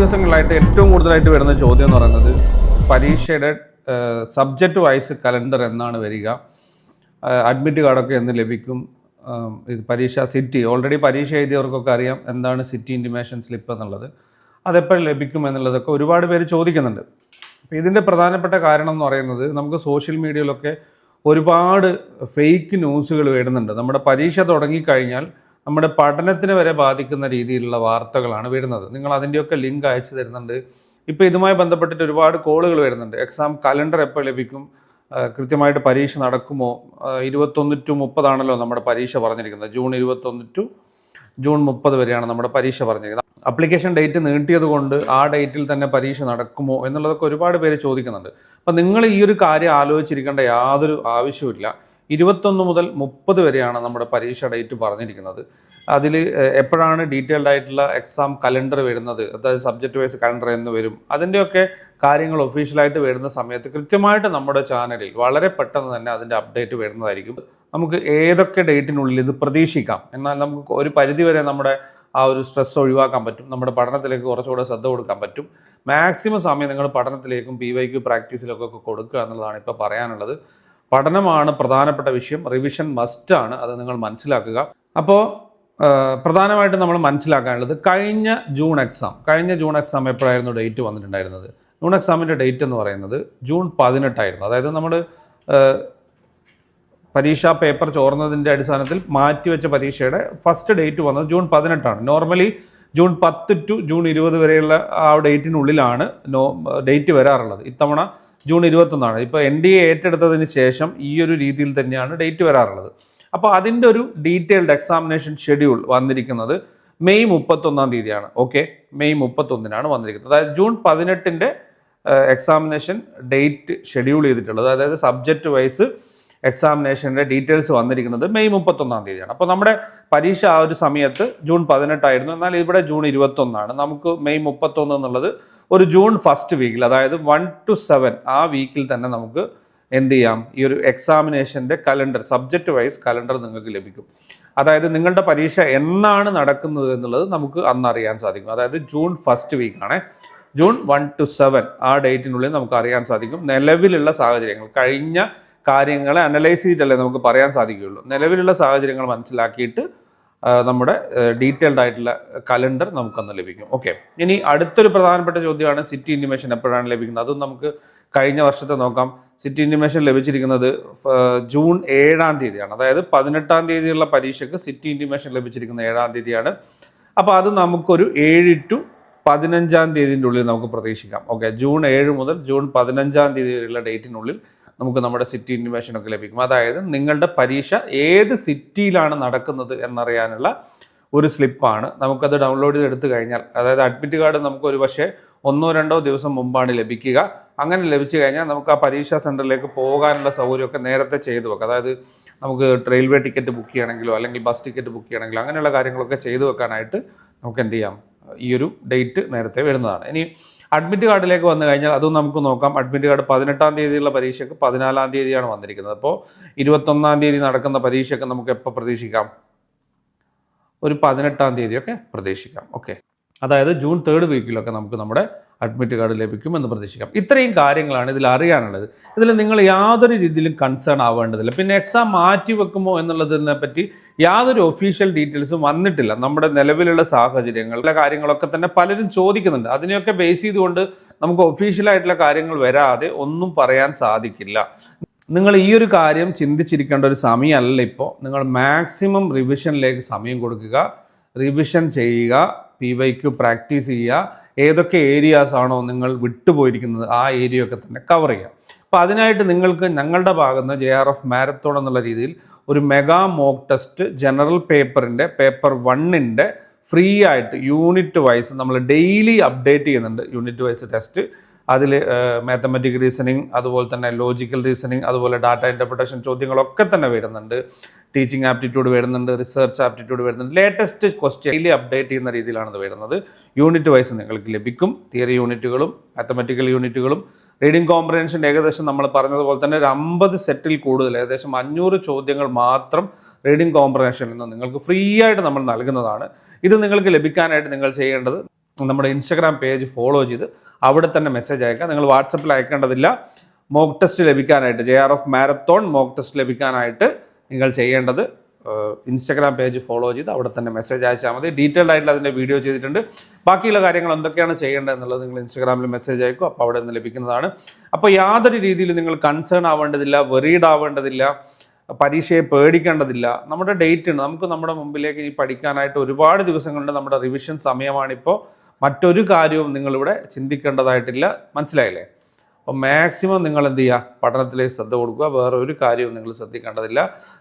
ദിവസങ്ങളായിട്ട് ഏറ്റവും കൂടുതലായിട്ട് വരുന്ന ചോദ്യം എന്ന് പറയുന്നത് പരീക്ഷയുടെ സബ്ജക്റ്റ് വൈസ് കലണ്ടർ എന്നാണ് വരിക. അഡ്മിറ്റ് കാർഡൊക്കെ എന്ന് ലഭിക്കും. ഇത് പരീക്ഷ സിറ്റി. ഓൾറെഡി പരീക്ഷ എഴുതിയവർക്കൊക്കെ അറിയാം എന്താണ് സിറ്റി ഇന്റിമേഷൻ സ്ലിപ്പ് എന്നുള്ളത്. അതെപ്പോഴും ലഭിക്കും എന്നുള്ളതൊക്കെ ഒരുപാട് പേര് ചോദിക്കുന്നുണ്ട്. അപ്പോൾ ഇതിന്റെ പ്രധാനപ്പെട്ട കാരണം എന്ന് പറയുന്നത് നമുക്ക് സോഷ്യൽ മീഡിയയിലൊക്കെ ഒരുപാട് ഫേക്ക് ന്യൂസുകൾ വരുന്നുണ്ട്. നമ്മുടെ പരീക്ഷ തുടങ്ങിക്കഴിഞ്ഞാൽ നമ്മുടെ പഠനത്തിന് വരെ ബാധിക്കുന്ന രീതിയിലുള്ള വാർത്തകളാണ് വരുന്നത്. നിങ്ങൾ അതിന്റെയൊക്കെ ലിങ്ക് അയച്ചു തരുന്നുണ്ട്. ഇപ്പോൾ ഇതുമായി ബന്ധപ്പെട്ടിട്ട് ഒരുപാട് കോളുകൾ വരുന്നുണ്ട്. എക്സാം കലണ്ടർ എപ്പോൾ ലഭിക്കും? കൃത്യമായിട്ട് പരീക്ഷ നടക്കുമോ? ഇരുപത്തൊന്ന് ടു മുപ്പതാണല്ലോ നമ്മുടെ പരീക്ഷ പറഞ്ഞിരിക്കുന്നത്. ജൂൺ ഇരുപത്തൊന്ന് ടു ജൂൺ മുപ്പത് വരെയാണ് നമ്മുടെ പരീക്ഷ പറഞ്ഞിരിക്കുന്നത്. അപ്ലിക്കേഷൻ ഡേറ്റ് നീട്ടിയത് കൊണ്ട് ആ ഡേറ്റിൽ തന്നെ പരീക്ഷ നടക്കുമോ എന്നുള്ളതൊക്കെ ഒരുപാട് പേര് ചോദിക്കുന്നുണ്ട്. അപ്പം നിങ്ങൾ ഈ ഒരു കാര്യം ആലോചിച്ചിരിക്കേണ്ട യാതൊരു ആവശ്യമില്ല ഇരുപത്തൊന്ന് മുതൽ മുപ്പത് വരെയാണ് നമ്മുടെ പരീക്ഷ ഡേറ്റ് പറഞ്ഞിരിക്കുന്നത്. അതിൽ എപ്പോഴാണ് ഡീറ്റെയിൽഡ് ആയിട്ടുള്ള എക്സാം കലണ്ടർ വരുന്നത് അതായത് സബ്ജക്റ്റ് വൈസ് കലണ്ടർ എന്ന് വരും അതിന്റെയൊക്കെ കാര്യങ്ങൾ ഒഫീഷ്യലായിട്ട് വരുന്ന സമയത്ത് കൃത്യമായിട്ട് നമ്മുടെ ചാനലിൽ വളരെ പെട്ടെന്ന് തന്നെ അതിന്റെ അപ്ഡേറ്റ് വരുന്നതായിരിക്കും. നമുക്ക് ഏതൊക്കെ ഡേറ്റിനുള്ളിൽ ഇത് പ്രതീക്ഷിക്കാം. എന്നാൽ നമുക്ക് ഒരു പരിധി വരെ നമ്മുടെ ആ ഒരു സ്ട്രെസ് ഒഴിവാക്കാൻ പറ്റും. നമ്മുടെ പഠനത്തിലേക്ക് കുറച്ചുകൂടെ ശ്രദ്ധ കൊടുക്കാൻ പറ്റും. മാക്സിമം സമയം നിങ്ങൾ പഠനത്തിലേക്കും പി വൈക്ക് പ്രാക്ടീസിലൊക്കെ ഒക്കെ കൊടുക്കുക എന്നുള്ളതാണ് ഇപ്പോൾ പറയാനുള്ളത്. പഠനമാണ് പ്രധാനപ്പെട്ട വിഷയം. റിവിഷൻ മസ്റ്റാണ് അത് നിങ്ങൾ മനസ്സിലാക്കുക. അപ്പോൾ പ്രധാനമായിട്ടും നമ്മൾ മനസ്സിലാക്കാനുള്ളത് കഴിഞ്ഞ ജൂൺ എക്സാം കഴിഞ്ഞ ജൂൺ എക്സാം എപ്പോഴായിരുന്നു ഡേറ്റ് വന്നിട്ടുണ്ടായിരുന്നത്? ജൂൺ എക്സാമിന്റെ ഡേറ്റ് എന്ന് പറയുന്നത് ജൂൺ പതിനെട്ടായിരുന്നു. അതായത് നമ്മൾ പരീക്ഷാ പേപ്പർ ചോർന്നതിന്റെ അടിസ്ഥാനത്തിൽ മാറ്റിവെച്ച പരീക്ഷയുടെ ഫസ്റ്റ് ഡേറ്റ് വന്നത് ജൂൺ പതിനെട്ടാണ്. നോർമലി ജൂൺ പത്ത് ടു ജൂൺ ഇരുപത് വരെയുള്ള ആ ഡേറ്റിനുള്ളിലാണ് നോ ഡേറ്റ് വരാറുള്ളത്. ഇത്തവണ ജൂൺ ഇരുപത്തൊന്നാണ്. ഇപ്പോൾ എൻ ഡി എ ഏറ്റെടുത്തതിന് ശേഷം ഈ ഒരു രീതിയിൽ തന്നെയാണ് ഡേറ്റ് വരാറുള്ളത്. അപ്പോൾ അതിന്റെ ഒരു ഡീറ്റെയിൽഡ് എക്സാമിനേഷൻ ഷെഡ്യൂൾ വന്നിരിക്കുന്നത് മെയ് മുപ്പത്തൊന്നാം തീയതിയാണ്. ഓക്കെ മെയ് മുപ്പത്തൊന്നിനാണ് വന്നിരിക്കുന്നത്. അതായത് ജൂൺ പതിനെട്ടിന്റെ എക്സാമിനേഷൻ ഡേറ്റ് ഷെഡ്യൂൾ ചെയ്തിട്ടുള്ളത്. അതായത് സബ്ജക്റ്റ് വൈസ് എക്സാമിനേഷന്റെ ഡീറ്റെയിൽസ് വന്നിരിക്കുന്നത് മെയ് മുപ്പത്തൊന്നാം തീയതിയാണ്. അപ്പോൾ നമ്മുടെ പരീക്ഷ ആ ഒരു സമയത്ത് ജൂൺ പതിനെട്ടായിരുന്നു. എന്നാൽ ഇവിടെ ജൂൺ ഇരുപത്തൊന്നാണ്. നമുക്ക് മെയ് മുപ്പത്തൊന്ന് എന്നുള്ളത് ഒരു ജൂൺ ഫസ്റ്റ് വീക്കിൽ അതായത് വൺ ടു സെവൻ ആ വീക്കിൽ തന്നെ നമുക്ക് എന്ത് ചെയ്യാം? ഈ ഒരു എക്സാമിനേഷന്റെ കലണ്ടർ സബ്ജക്റ്റ് വൈസ് കലണ്ടർ നിങ്ങൾക്ക് ലഭിക്കും. അതായത് നിങ്ങളുടെ പരീക്ഷ എന്നാണ് നടക്കുന്നത് എന്നുള്ളത് നമുക്ക് അന്ന് അറിയാൻ സാധിക്കും. അതായത് ജൂൺ ഫസ്റ്റ് വീക്കാണ് ജൂൺ വൺ ടു സെവൻ ആ ഡേറ്റിനുള്ളിൽ നമുക്ക് അറിയാൻ സാധിക്കും. നിലവിലുള്ള സാഹചര്യങ്ങൾ. കഴിഞ്ഞ കാര്യങ്ങളെ അനലൈസ് ചെയ്തിട്ടല്ലേ നമുക്ക് പറയാൻ സാധിക്കുകയുള്ളൂ. നിലവിലുള്ള സാഹചര്യങ്ങൾ മനസ്സിലാക്കിയിട്ട് നമ്മുടെ ഡീറ്റെയിൽഡ് ആയിട്ടുള്ള കലണ്ടർ നമുക്കൊന്ന് ലഭിക്കും. ഓക്കെ ഇനി അടുത്തൊരു പ്രധാനപ്പെട്ട ചോദ്യമാണ് സിറ്റി ഇൻഡിമേഷൻ എപ്പോഴാണ് ലഭിക്കുന്നത്? അതും നമുക്ക് കഴിഞ്ഞ വർഷത്തെ നോക്കാം. സിറ്റി ഇൻഡിമേഷൻ ലഭിച്ചിരിക്കുന്നത് ജൂൺ ഏഴാം തീയതിയാണ്. അതായത് പതിനെട്ടാം തീയതിയുള്ള പരീക്ഷയ്ക്ക് സിറ്റി ഇൻഡിമേഷൻ ലഭിച്ചിരിക്കുന്ന ഏഴാം തീയതിയാണ്. അപ്പോൾ അത് നമുക്കൊരു ഏഴ് ടു പതിനഞ്ചാം തീയതിന്റെ ഉള്ളിൽ നമുക്ക് പ്രതീക്ഷിക്കാം. ഓക്കെ ജൂൺ ഏഴ് മുതൽ ജൂൺ പതിനഞ്ചാം തീയതിയുള്ള ഡേറ്റിനുള്ളിൽ നമുക്ക് നമ്മുടെ സിറ്റി ഇന്റിമേഷൻ ഒക്കെ ലഭിക്കും. അതായത് നിങ്ങളുടെ പരീക്ഷ ഏത് സിറ്റിയിലാണ് നടക്കുന്നത് എന്നറിയാനുള്ള ഒരു സ്ലിപ്പാണ് നമുക്കത് ഡൗൺലോഡ് ചെയ്ത് എടുത്തു കഴിഞ്ഞാൽ അതായത് അഡ്മിറ്റ് കാർഡ് നമുക്ക് ഒരു പക്ഷേ ഒന്നോ രണ്ടോ ദിവസം മുമ്പാണ് ലഭിക്കുക. അങ്ങനെ ലഭിച്ചു കഴിഞ്ഞാൽ നമുക്ക് ആ പരീക്ഷാ സെന്ററിലേക്ക് പോകാനുള്ള സൗകര്യമൊക്കെ നേരത്തെ ചെയ്തു വെക്കാം. അതായത് നമുക്ക് റെയിൽവേ ടിക്കറ്റ് ബുക്ക് ചെയ്യണമെങ്കിലോ അല്ലെങ്കിൽ ബസ് ടിക്കറ്റ് ബുക്ക് ചെയ്യണമെങ്കിലോ അങ്ങനെയുള്ള കാര്യങ്ങളൊക്കെ ചെയ്തു വെക്കാനായിട്ട് നമുക്ക് എന്ത് ചെയ്യാം? ഈ ഒരു ഡേറ്റ് നേരത്തെ വരുന്നതാണ്. ഇനി അഡ്മിറ്റ് കാർഡിലേക്ക് വന്നു കഴിഞ്ഞാൽ അതും നമുക്ക് നോക്കാം. അഡ്മിറ്റ് കാർഡ് പതിനെട്ടാം തീയതിയുള്ള പരീക്ഷയ്ക്ക് പതിനാലാം തീയതിയാണ് വന്നിരിക്കുന്നത്. അപ്പോൾ ഇരുപത്തൊന്നാം തീയതി നടക്കുന്ന പരീക്ഷയ്ക്ക് നമുക്ക് എപ്പോൾ പ്രതീക്ഷിക്കാം? ഒരു പതിനെട്ടാം തീയതിയൊക്കെ പ്രതീക്ഷിക്കാം. ഓക്കെ അതായത് ജൂൺ തേർഡ് വീക്കിലൊക്കെ നമുക്ക് നമ്മുടെ അഡ്മിറ്റ് കാർഡ് ലഭിക്കും എന്ന് പ്രതീക്ഷിക്കാം. ഇത്രയും കാര്യങ്ങളാണ് ഇതിൽ അറിയാനുള്ളത്. ഇതിൽ നിങ്ങൾ യാതൊരു രീതിയിലും കൺസേൺ ആവേണ്ടതില്ല. പിന്നെ എക്സാം മാറ്റി വെക്കുമോ എന്നുള്ളതിനെ പറ്റി യാതൊരു ഒഫീഷ്യൽ ഡീറ്റെയിൽസും വന്നിട്ടില്ല. നമ്മുടെ നിലവിലുള്ള സാഹചര്യങ്ങളിലെ കാര്യങ്ങളൊക്കെ തന്നെ പലരും ചോദിക്കുന്നുണ്ട്. അതിനെയൊക്കെ ബേസ് ചെയ്തുകൊണ്ട് നമുക്ക് ഒഫീഷ്യലായിട്ടുള്ള കാര്യങ്ങൾ വരാതെ ഒന്നും പറയാൻ സാധിക്കില്ല. നിങ്ങൾ ഈ ഒരു കാര്യം ചിന്തിച്ചിരിക്കേണ്ട ഒരു സമയമല്ല ഇപ്പോൾ. നിങ്ങൾ മാക്സിമം റിവിഷനിലേക്ക് സമയം കൊടുക്കുക. റിവിഷൻ ചെയ്യുക. പി വൈക്ക് പ്രാക്ടീസ് ചെയ്യുക. ഏതൊക്കെ ഏരിയാസ് ആണോ നിങ്ങൾ വിട്ടുപോയിരിക്കുന്നത് ആ ഏരിയ ഒക്കെ തന്നെ കവർ ചെയ്യുക. അപ്പോൾ അതിനായിട്ട് നിങ്ങൾക്ക് ഞങ്ങളുടെ ഭാഗത്ത് ജെ ആർ എഫ് മാരത്തോൺ എന്നുള്ള രീതിയിൽ ഒരു മെഗാ മോക്ക് ടെസ്റ്റ് ജനറൽ പേപ്പറിന്റെ പേപ്പർ വണ്ണിന്റെ ഫ്രീ ആയിട്ട് യൂണിറ്റ് വൈസ് നമ്മൾ ഡെയിലി അപ്ഡേറ്റ് ചെയ്യുന്നുണ്ട് യൂണിറ്റ് വൈസ് ടെസ്റ്റ് അതിൽ മാത്തമെറ്റിക് റീസണിങ് അതുപോലെ തന്നെ ലോജിക്കൽ റീസണിങ് അതുപോലെ ഡാറ്റ ഇന്റർപ്രിട്ടേഷൻ ചോദ്യങ്ങളൊക്കെ തന്നെ വരുന്നുണ്ട്. ടീച്ചിങ് ആപ്റ്റിറ്റ്യൂഡ് വരുന്നുണ്ട് റിസർച്ച് ആപ്റ്റിറ്റ്യൂഡ് വരുന്നുണ്ട്. ലേറ്റസ്റ്റ് ക്വസ്റ്റ്യൻ ഡെയിലി അപ്ഡേറ്റ് ചെയ്യുന്ന രീതിയിലാണ് ഇത് വരുന്നത്. യൂണിറ്റ് വൈസ് നിങ്ങൾക്ക് ലഭിക്കും. തിയറി യൂണിറ്റുകളും മാത്തമെറ്റിക്കൽ യൂണിറ്റുകളും റീഡിംഗ് കോംപ്രഹെൻഷൻ ഏകദേശം നമ്മൾ പറഞ്ഞതുപോലെ തന്നെ ഒരു അമ്പത് സെറ്റിൽ കൂടുതൽ ഏകദേശം അഞ്ഞൂറ് ചോദ്യങ്ങൾ മാത്രം റീഡിംഗ് കോംപ്രഹെൻഷനിൽ നിന്ന് നിങ്ങൾക്ക് ഫ്രീ ആയിട്ട് നമ്മൾ നൽകുന്നതാണ്. ഇത് നിങ്ങൾക്ക് ലഭിക്കാനായിട്ട് നിങ്ങൾ ചെയ്യേണ്ടത് നമ്മുടെ ഇൻസ്റ്റഗ്രാം പേജ് ഫോളോ ചെയ്ത് അവിടെ തന്നെ മെസ്സേജ് അയക്കുക നിങ്ങൾ വാട്സപ്പിൽ അയക്കേണ്ടതില്ല. Mock test ലഭിക്കാനായിട്ട് J R F marathon mock test ലഭിക്കാനായിട്ട് നിങ്ങൾ ചെയ്യേണ്ടത് ഇൻസ്റ്റഗ്രാം പേജ് ഫോളോ ചെയ്ത് അവിടെ തന്നെ മെസ്സേജ് അയച്ചാൽ മതി. ഡീറ്റെയിൽഡ് ആയിട്ടുള്ള അതിന്റെ വീഡിയോ ചെയ്തിട്ടുണ്ട്. ബാക്കിയുള്ള കാര്യങ്ങൾ എന്തൊക്കെയാണ് ചെയ്യേണ്ടത് എന്നുള്ളത് നിങ്ങൾ ഇൻസ്റ്റഗ്രാമിൽ മെസ്സേജ് അയക്കും. അപ്പോൾ അവിടെ നിന്ന് ലഭിക്കുന്നതാണ്. അപ്പോൾ യാതൊരു രീതിയിൽ നിങ്ങൾ കൺസേൺ ആവേണ്ടതില്ല വെറീഡ് ആവേണ്ടതില്ല പരീക്ഷയെ പേടിക്കേണ്ടതില്ല. നമ്മുടെ ഡേറ്റ് ഉണ്ട്. നമുക്ക് നമ്മുടെ മുമ്പിലേക്ക് ഈ പഠിക്കാനായിട്ട് ഒരുപാട് ദിവസങ്ങളുണ്ട്. നമ്മുടെ റിവിഷൻ സമയമാണിപ്പോൾ മറ്റൊരു കാര്യവും നിങ്ങളിവിടെ ചിന്തിക്കേണ്ടതായിട്ടില്ല. മനസ്സിലായില്ലേ? അപ്പോൾ മാക്സിമം നിങ്ങൾ എന്ത് ചെയ്യുക? പഠനത്തിലേക്ക് ശ്രദ്ധ കൊടുക്കുക. വേറെ ഒരു കാര്യവും നിങ്ങൾ ശ്രദ്ധിക്കേണ്ടതില്ല.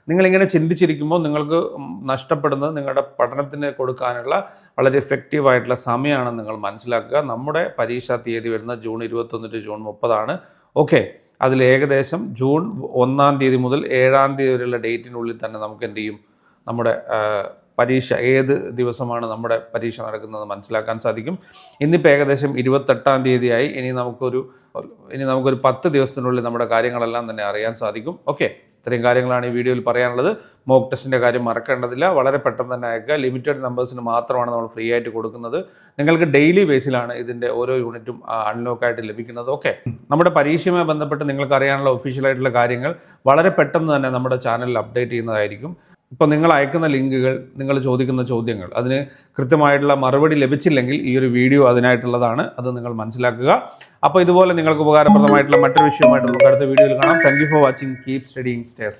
നിങ്ങളിങ്ങനെ ചിന്തിച്ചിരിക്കുമ്പോൾ നിങ്ങൾക്ക് നഷ്ടപ്പെടുന്നത് നിങ്ങളുടെ പഠനത്തിന് കൊടുക്കാനുള്ള വളരെ എഫക്റ്റീവ് ആയിട്ടുള്ള സമയമാണെന്ന് നിങ്ങൾ മനസ്സിലാക്കുക. നമ്മുടെ പരീക്ഷാ തീയതി വരുന്ന ജൂൺ ഇരുപത്തൊന്ന് ടു ജൂൺ മുപ്പതാണ്. ഓക്കെ അതിൽ ഏകദേശം ജൂൺ ഒന്നാം തീയതി മുതൽ ഏഴാം തീയതി വരെയുള്ള ഡേറ്റിനുള്ളിൽ തന്നെ നമുക്ക് എന്ത് ചെയ്യും? നമ്മുടെ പരീക്ഷ ഏത് ദിവസമാണ് നമ്മുടെ പരീക്ഷ നടക്കുന്നത് മനസ്സിലാക്കാൻ സാധിക്കും. ഇന്നിപ്പോൾ ഏകദേശം ഇരുപത്തെട്ടാം തീയതിയായി. ഇനി നമുക്കൊരു ഇനി നമുക്കൊരു പത്ത് ദിവസത്തിനുള്ളിൽ നമ്മുടെ കാര്യങ്ങളെല്ലാം തന്നെ അറിയാൻ സാധിക്കും. ഓക്കെ ഇത്രയും കാര്യങ്ങളാണ് ഈ വീഡിയോയിൽ പറയാനുള്ളത്. മോക്ക് ടെസ്റ്റിന്റെ കാര്യം മറക്കേണ്ടതില്ല. വളരെ പെട്ടെന്ന് തന്നെ അയക്കുക. ലിമിറ്റഡ് നമ്പേഴ്സിന് മാത്രമാണ് നമ്മൾ ഫ്രീ ആയിട്ട് കൊടുക്കുന്നത്. നിങ്ങൾക്ക് ഡെയിലി ബേസിലാണ് ഇതിന്റെ ഓരോ യൂണിറ്റും അൺലോക്കായിട്ട് ലഭിക്കുന്നത്. ഓക്കെ നമ്മുടെ പരീക്ഷയുമായി ബന്ധപ്പെട്ട് നിങ്ങൾക്ക് അറിയാനുള്ള ഒഫീഷ്യലായിട്ടുള്ള കാര്യങ്ങൾ വളരെ പെട്ടെന്ന് തന്നെ നമ്മുടെ ചാനലിൽ അപ്ഡേറ്റ് ചെയ്യുന്നതായിരിക്കും. ഇപ്പോൾ നിങ്ങൾ അയക്കുന്ന ലിങ്കുകൾ നിങ്ങൾ ചോദിക്കുന്ന ചോദ്യങ്ങൾ അതിന് കൃത്യമായിട്ടുള്ള മറുപടി ലഭിച്ചില്ലെങ്കിൽ ഈ ഒരു വീഡിയോ അതിനായിട്ടുള്ളതാണ് അത് നിങ്ങൾ മനസ്സിലാക്കുക. അപ്പോൾ ഇതുപോലെ നിങ്ങൾക്ക് ഉപകാരപ്രദമായിട്ടുള്ള മറ്റൊരു വിഷയമായിട്ട് നമുക്ക് അടുത്ത വീഡിയോയിൽ കാണാം. Thank you for watching keep studying stay safe